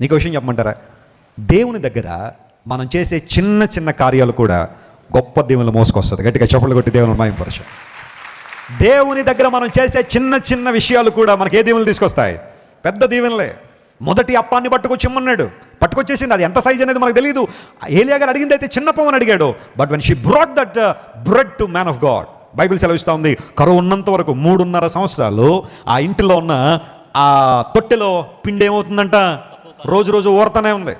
నీకు విషయం చెప్పమంటారా? దేవుని దగ్గర మనం చేసే చిన్న చిన్న కార్యాలు కూడా గొప్ప దేవుని మోసుకొస్తుంది గట్టిగా చెప్పలు కొట్టి దేవుని మాయంపరచ దేవుని దగ్గర మనం చేసే చిన్న చిన్న విషయాలు కూడా మనకి ఏ దీవెనలు తీసుకొస్తాయి? పెద్ద దీవెనలే. మొదటి అప్పాన్ని పట్టుకొచ్చి ఇమ్మన్నాడు పట్టుకొచ్చేసింది అది ఎంత సైజ్ అనేది మనకు తెలియదు ఏలియా గారు అడిగింది అయితే చిన్న పవన్ అడిగాడు. But when she brought that bread to man of God Bible సెలవిస్తూ ఉంది. కరువు ఉన్నంత వరకు మూడున్నర సంవత్సరాలు ఆ ఇంటిలో ఉన్న ఆ తొట్టెలో పిండి ఏమవుతుందంట? రోజు రోజు ఊరతానే ఉంది.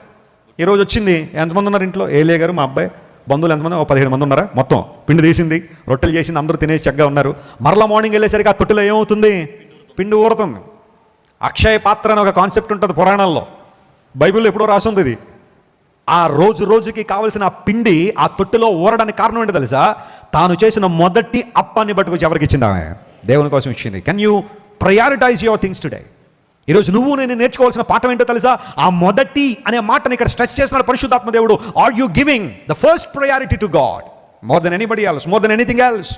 ఈ రోజు వచ్చింది ఎంతమంది ఉన్నారు ఇంట్లో? ఏలే గారు మా అబ్బాయి బంధువులు ఎంతమంది? ఒక పదిహేడు మంది ఉన్నారా? మొత్తం పిండి తీసింది రొట్టెలు చేసింది అందరూ తినేసి చక్కగా ఉన్నారు. మరలా మార్నింగ్ వెళ్ళేసరికి ఆ తొట్టిలో ఏమవుతుంది? పిండి ఊరుతుంది. అక్షయ పాత్ర అని ఒక కాన్సెప్ట్ ఉంటుంది పురాణాల్లో. బైబిల్లో ఎప్పుడో రాసి ఉంది ఇది. ఆ రోజు రోజుకి కావలసిన ఆ పిండి ఆ తొట్టిలో ఊరడానికి కారణం ఏంటి తెలుసా? తాను చేసిన మొదటి అప్పాన్ని పట్టుకొచ్చి ఎవరికి ఇచ్చింది ఆమె? దేవుని కోసం ఇచ్చింది. Can you prioritise your things today ఈరోజు నువ్వు నేను నేర్చుకోవాల్సిన పాఠం ఏంటో తెలుసా? ఆ మొదటి అనే మాటను ఇక్కడ స్ట్రెచ్ చేస్తున్నాడు పరిశుద్ధాత్మ దేవుడు are you giving the first priority to God more than anybody else more than anything else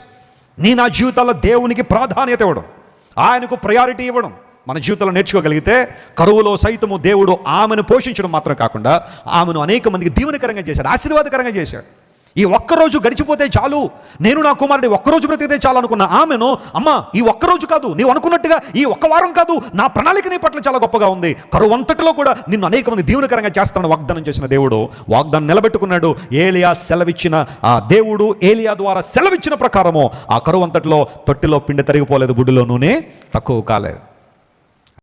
నీ నా జీవితాల్లో దేవునికి ప్రాధాన్యత ఇవ్వడం ఆయనకు ప్రయారిటీ ఇవ్వడం మన జీవితంలో నేర్చుకోగలిగితే కరువులో సైతము దేవుడు ఆమెను పోషించడం మాత్రం కాకుండా ఆమెను అనేక మందికి దీవెనకరంగా చేశాడు ఆశీర్వాదకరంగా చేశాడు. ఈ ఒక్కరోజు గడిచిపోతే చాలు. నేను నా కుమారుడి ఒక్కరోజు బ్రతికితే చాలు అనుకున్న ఆమెను అమ్మ ఈ ఒక్కరోజు కాదు. నీవు అనుకున్నట్టుగా ఈ ఒక్క వారం కాదు. నా ప్రణాళిక నీ పట్ల చాలా గొప్పగా ఉంది. కరువు అంతటిలో కూడా నిన్ను అనేక మంది దీవునికరంగా చేస్తాను వాగ్దానం చేసిన దేవుడు వాగ్దానం నిలబెట్టుకున్నాడు. ఏలియా సెలవిచ్చిన ఆ దేవుడు ఏలియా ద్వారా సెలవిచ్చిన ప్రకారము ఆ కరువు అంతటిలో తొట్టిలో పిండి తరిగిపోలేదు బుడ్డిలో నూనె తక్కువ కాలేదు.